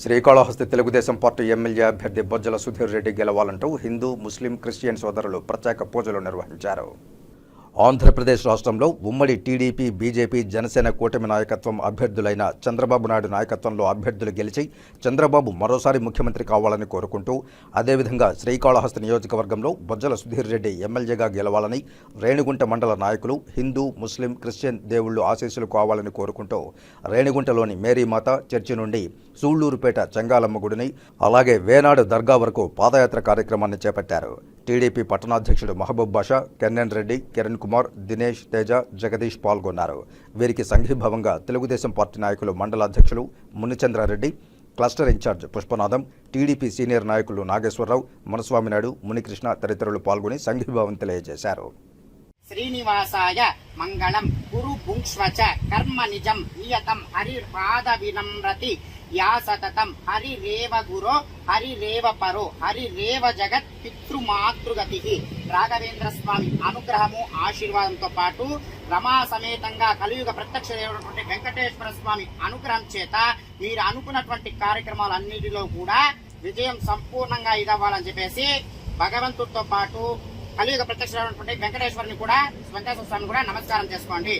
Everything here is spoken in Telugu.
శ్రీకాళహస్తి తెలుగుదేశం పార్టీ ఎమ్మెల్యే అభ్యర్థి బొజ్జల సుధీర్ రెడ్డి గెలవాలంటూ హిందూ ముస్లిం క్రిస్టియన్ సోదరులు ప్రత్యేక పూజలు నిర్వహించారు. ఆంధ్రప్రదేశ్ రాష్ట్రంలో ఉమ్మడి టీడీపీ బీజేపీ జనసేన కూటమి నాయకత్వం అభ్యర్థులైన చంద్రబాబు నాయుడు నాయకత్వంలో అభ్యర్థులు గెలిచి చంద్రబాబు మరోసారి ముఖ్యమంత్రి కావాలని కోరుకుంటూ అదేవిధంగా శ్రీకాళహస్తి నియోజకవర్గంలో బొజ్జల సుధీర్ రెడ్డి ఎమ్మెల్యేగా గెలవాలని రేణిగుంట మండల నాయకులు హిందూ ముస్లిం క్రిస్టియన్ దేవుళ్ళు ఆశీస్సులు కావాలని కోరుకుంటూ రేణిగుంటలోని మేరీమాత చర్చి నుండి సూళ్ళూరుపేట చెంగాలమ్మ గుడిని అలాగే వేనాడు దర్గా వరకు పాదయాత్ర కార్యక్రమాన్ని చేపట్టారు. టీడీపీ పట్టణాధ్యక్షుడు మహబూబ్ బాషా కెన్నెన్ రెడ్డి కిరణ్ కుమార్ దినేష్ తేజ జగదీష్ పాల్గొన్నారు. వీరికి సంఘీభావంగా తెలుగుదేశం పార్టీ నాయకులు మండల అధ్యక్షులు Munichandra Reddy cluster in-charge Pushpanatham TDP senior నాయకులు నాగేశ్వరరావు మునస్వామినాయుడు మునికృష్ణ తదితరులు పాల్గొని సంఘీభావం తెలియజేశారు. శ్రీనివాసాయ మంగళం గురు భుంక్ష్వచ కర్మ నిజం నియతం హరిపాద వినమ్రతి యా సతతం. హరిరేవ గురో హరిరేవ పరో హరిరేవ జగత్ పితృమాతృగతి. రాఘవేంద్ర స్వామి అనుగ్రహము ఆశీర్వాదంతో పాటు రమా సమేతంగా కలియుగ ప్రత్యక్ష దేవుడైనటువంటి వెంకటేశ్వర స్వామి అనుగ్రహం చేత మీరు అనుకున్నటువంటి కార్యక్రమాలన్నిటిలో కూడా విజయం సంపూర్ణంగా ఇదవ్వాలని చెప్పేసి భగవంతుడితో పాటు కలియుగ ప్రత్యక్ష వెంకటేశ్వరుని కూడా వెంకటేశ్వర స్వామిని కూడా నమస్కారం చేసుకోండి.